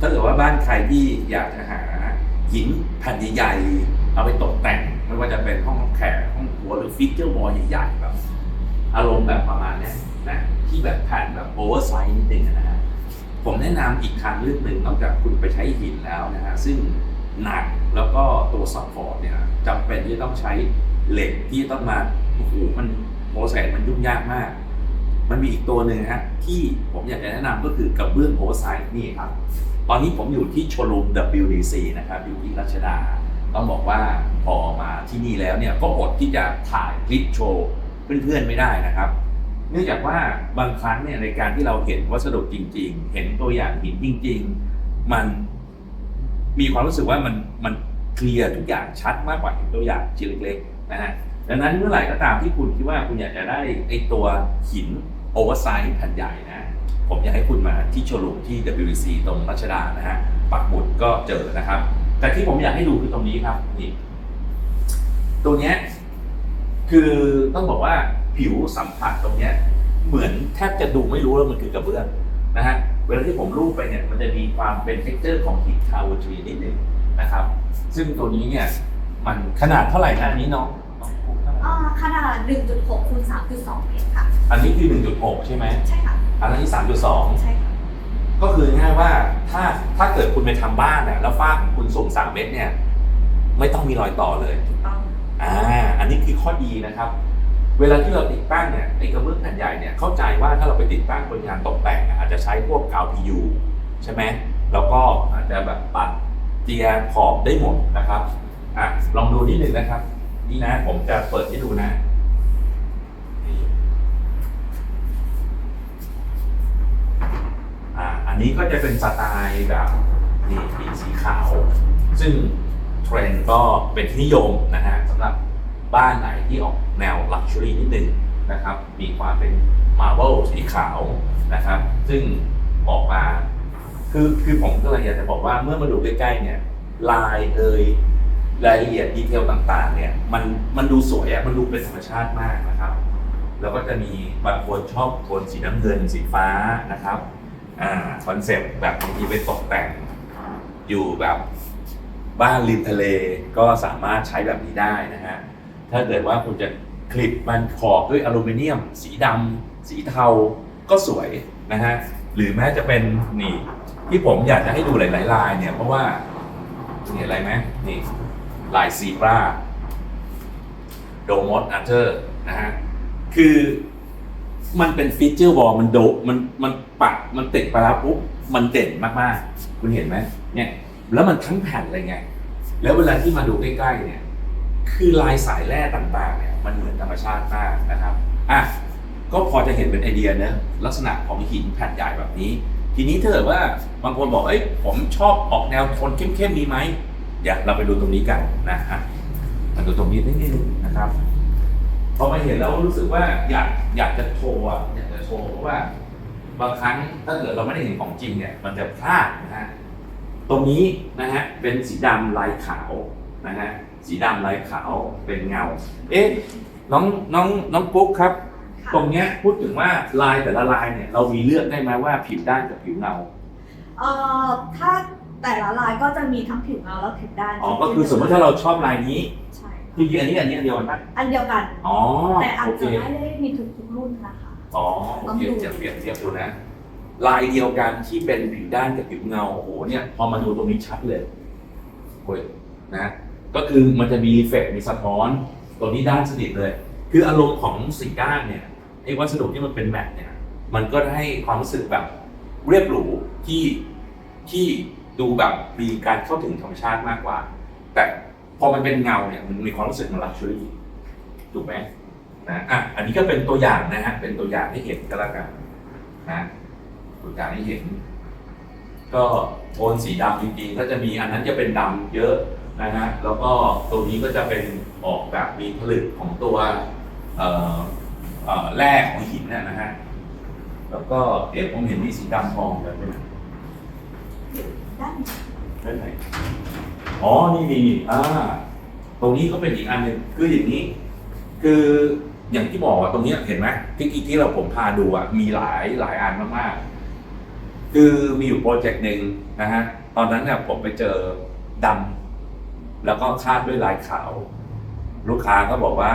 ถ้าเกิดว่าบ้านใครที่อยากจะหาหินแผ่นใหญ่ๆเอาไปตกแต่ง ไม่ว่าจะเป็นห้องแขกห้องครัวหรือฟิกเจอร์วอลใหญ่ๆแบบอารมณ์แบบประมาณนี้นะที่แบบแผ่นแบบโอเวอร์ไซส์นิดนึงนะฮะผมแนะนำอีกทางเลือกหนึ่งนอกจากคุณไปใช้หินแล้วนะฮะซึ่งหนักแล้วก็ตัวซัพพอร์ตเนี่ยจำเป็นที่ต้องใช้เหล็กที่ต้องมาโอ้โหมันโปรเซสมันยุ่งยากมาก มันมีอีกตัวหนึ่งฮะที่ผมอยากจะแนะนำก็คือกระเบื้องโอเวอร์ไซส์นี่ครับ ตอนนี้ผมอยู่ที่โชว์รูม WDC นะครับอยู่ที่รัชดา ต้องบอกว่าพอมาที่นี่แล้วเนี่ยก็อดที่จะถ่ายคลิปโชว์เพื่อนๆไม่ได้นะครับ เนื่องจากว่าบางครั้งเนี่ยในการที่เราเห็นวัสดุจริง ๆ เห็นตัวอย่างหินจริง ๆ มันมีความรู้สึกว่ามันมันเคลียร์ทุกอย่างชัดมากกว่าเห็นตัวอย่างชิ้นเล็กๆนะฮะดังนั้นเมื่อไหร่ก็ตามที่คุณคิดว่าคุณอยากจะได้ไอตัวหินโอเวอร์ไซส์แผ่นใหญ่นะ ผมอยากให้คุณมาที่โชว์รูมที่ WC ตรงรัชดานะฮะปักหมุดก็เจอนะครับ แต่ที่ผมอยากให้ดูคือตรงนี้ครับนี่ตัวเนี้ยคือต้องบอกว่าผิวสัมผัสตรงเนี้ยเหมือนแทบจะดูไม่รู้ว่ามันคือกระเบื้องนะฮะเวลาที่ผมรูปไปเนี่ยมันจะมีความเป็นเท็กเจอร์ของหินคาวทรีนิดหนึ่งนะครับ ซึ่งตัวนี้เนี่ยมันขนาดเท่าไหร่นะอันนี้น้องน้องปุ๊กเท่าไหร่อ่าขนาด 1.6คูณ3.2เมตรค่ะ อันนี้คือ 1.6 ใช่ไหม ใช่ค่ะ อันนี้3.2ใช่ค่ะก็คือง่ายว่าถ้าถ้าเกิดคุณไปทำบ้านน่ะแล้วฝ้าของคุณสูง3เมตรเนี่ย ไม่ต้องมีรอยต่อเลย ถูกต้องอ่า อันนี้คือข้อดีนะครับ เวลาที่เราติดตั้งเนี่ยไอ้กระเบื้องแผ่นใหญ่เนี่ยเข้าใจว่าถ้าเราไปติดตั้งบนงานตกแต่งอะอาจจะใช้พวกกาว PU ใช่ไหมแล้วก็อาจจะแบบปัดเจียร์ขอบได้หมดนะครับอะลองดูนิดหนึ่งนะครับ นี่นะผมจะเปิดให้ดูนะนี่อะอั นี้ก็จะเป็นสไตล์แบบนี่หินสีขาว ซึ่งเทรนด์ก็เป็นที่นิยมนะฮะสำหรับบ้านไหนที่ออกแนวลักชัวรี่นิดนึงนะครับ มีความเป็นมาร์เบลสีขาวนะครับ ซึ่งออกมาคือคือผมก็เลยอยากจะบอกว่าเมื่อมาดูใกล้ๆเนี่ยลายเอยรายละเอียดดีเทลต่างๆ เนี่ยมันมันดูสวยอะมันดูเป็นธรรมชาติมากนะครับ แล้วก็จะมีบางคนชอบโทนสีน้ำเงินสีฟ้านะครับ อ่าคอนเซปต์แบบบางทีไปตกแต่ง อยู่แบบบ้านริมทะเลก็สามารถใช้แบบนี้ได้นะฮะ ถ้าเกิดว่าคุณจะคลิปมันขอบด้วยอลูมิเนียม สีดำสีเทาก็สวยนะฮะ หรือแม้จะเป็นนี่ที่ผมอยากจะให้ดูหลายๆลายเนี่ยเพราะว่าเห็นอะไรไหมนี่ลายซีบราโดมอสอาร์เทอร์นะฮะ คือ มันเป็นฟีเจอร์วอลมันโดมันมันปักมันติดไปแล้วปุ๊บมันเด่นมากๆ คุณเห็นไหมเนี่ย แล้วมันทั้งแผ่นเลยไง แล้วเวลาที่มาดูใกล้ๆเนี่ย คือลายสายแร่ต่างๆเนี่ยมันเหมือนธรรมชาติมากนะครับอะก็พอจะเห็นเป็นไอเดียนะลักษณะของหินแผ่นใหญ่แบบนี้ ทีนี้ถ้าเกิดว่าบางคนบอกเอ้ยผมชอบออกแนวโทนเข้มๆมีไหมเดี๋ยวเราไปดูตรงนี้กันนะฮะมาดูตรงนี้นิดนึงนะครับ พอมาเห็นแล้วรู้สึกว่าอยากอยากจะโชว์อะอยากจะโชว์เพราะว่า บางครั้งถ้าเกิดเราไม่ได้เห็นของจริงเนี่ย มันจะพลาดนะฮะตรงนี้นะฮะเป็นสีดำลายขาวนะฮะสีดำลายขาวเป็นเงา เอ๊ะน้องน้องน้องปุ๊กครับค่ะตรงเนี้ยพูดถึงว่าลายแต่ละลายเนี่ยเรามีเลือกได้ไหมว่าผิวด้านกับผิวเงาเอ่อถ้าแต่ละลายก็จะมีทั้งผิวเงาและผิวด้านอ๋อก็คือสมมติถ้าเราชอบลายนี้ ใช่จริงๆอันนี้อันนี้อันเดียวกันปะอันเดียวกัน อ๋อแต่อาจโอเคจะไม่ได้มีทุกทุกๆรุ่นนะคะ อ๋อโอเคจะเปรียบเทียบดูนะ ลายเดียวกันที่เป็นผิวด้านกับผิวเงาโอ้โหเนี่ย พอมาดูตรงนี้ชัดเลยโอ้ยนะ ก็คือมันจะมีรีเฟกมีสะท้อนตรงนี้ด้านสนิทเลย คืออารมณ์ของสีด้านเนี่ยไอ้วัสดุที่มันเป็นแมตต์เนี่ย มันก็ให้ความรู้สึกแบบเรียบหรูที่ที่ดูแบบมีการเข้าถึงธรรมชาติมากกว่า แต่ พอมันเป็นเงาเนี่ยมันมีความรู้สึกมันลักชัวรี่ถูกไหมนะอะอันนี้ก็เป็นตัวอย่างนะฮะเป็นตัวอย่างให้เห็นก็แล้วกันนะตัวอย่างให้เห็น ก็โทนสีดำจริงๆก็จะมีอันนั้นจะเป็นดำเยอะนะฮะแล้วก็ตัวนี้ก็จะเป็นออกแบบมีผลึกของตัวเอ่อเอ่อแร่ของหินเนยนะฮะแล้วก็เอ๊ะผมเห็นมีสีดำทองแบบนี้ด้านด้านไหน อ๋อ นี่นี่นี่อ่า ตรงนี้ก็เป็นอีกอันหนึ่งคืออย่างนี้ คืออย่างที่บอกว่าตรงนี้เห็นไหมที่ที่เราผมพาดูอะมีหลายหลายอันมากๆ คือมีอยู่โปรเจกต์หนึ่งนะฮะ ตอนนั้นเนี่ยผมไปเจอดำแล้วก็คาดด้วยลายขาว ลูกค้าก็บอกว่า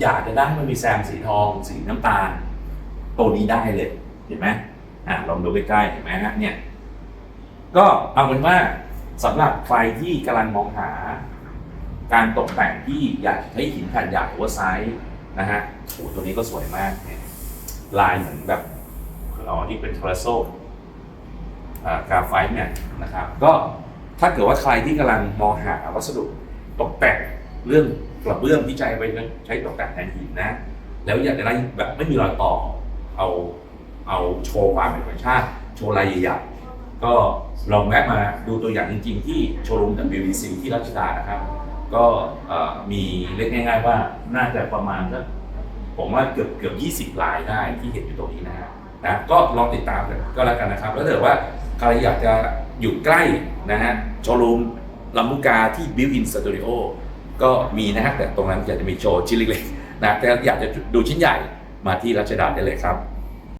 อยากจะได้มันมีแซมสีทองสีน้ำตาล ตัวนี้ได้เลย เห็นไหมอะลองดูใกล้ๆเห็นไหมฮะเนี่ย ก็เอาเป็นว่า สำหรับใครที่กำลังมองหา การตกแต่งที่อยากใช้หินแผ่นใหญ่โอเวไซส์นะฮะโอ้ตัวนี้ก็สวยมากเนี่ยลายเหมือนแบบอ๋อที่เป็นทรโซกราไฟต์เนี่ยนะครับ ก็ถ้าเกิดว่าใครที่กำลังมองหาวัสดุตกแต่งเรื่องกระเบื้องที่ใช้ไว้ใช้ตกแต่งแทนหินนะ แล้วอยากจะได้แบบไม่มีรอยต่อ เอาเอาโชว์ความเป็นธรรมชาติ โชว์ลายใหญ่ๆ ก็ลองแวะมาดูตัวอย่างจริงๆ ที่โชว์รูม WBC ที่รัชดานะครับ ก็มีเล็กง่ายๆว่าน่าจะประมาณสักผมว่าเกือบเกือบ20ลายได้ที่เห็นอยู่ตรงนี้นะฮะนะก็ลองติดตามกันก็แล้วกันนะครับ แล้วถ้าว่าใครอยากจะอยู่ใกล้นะฮะโชว์รูมลำลูกาที่ Built-in Studio ก็มีนะฮะแต่ตรงนั้นอยากจะมีโชว์ชิ้นเล็กๆนะแต่อยากจะดูชิ้นใหญ่มาที่รัชดาได้เลยครับ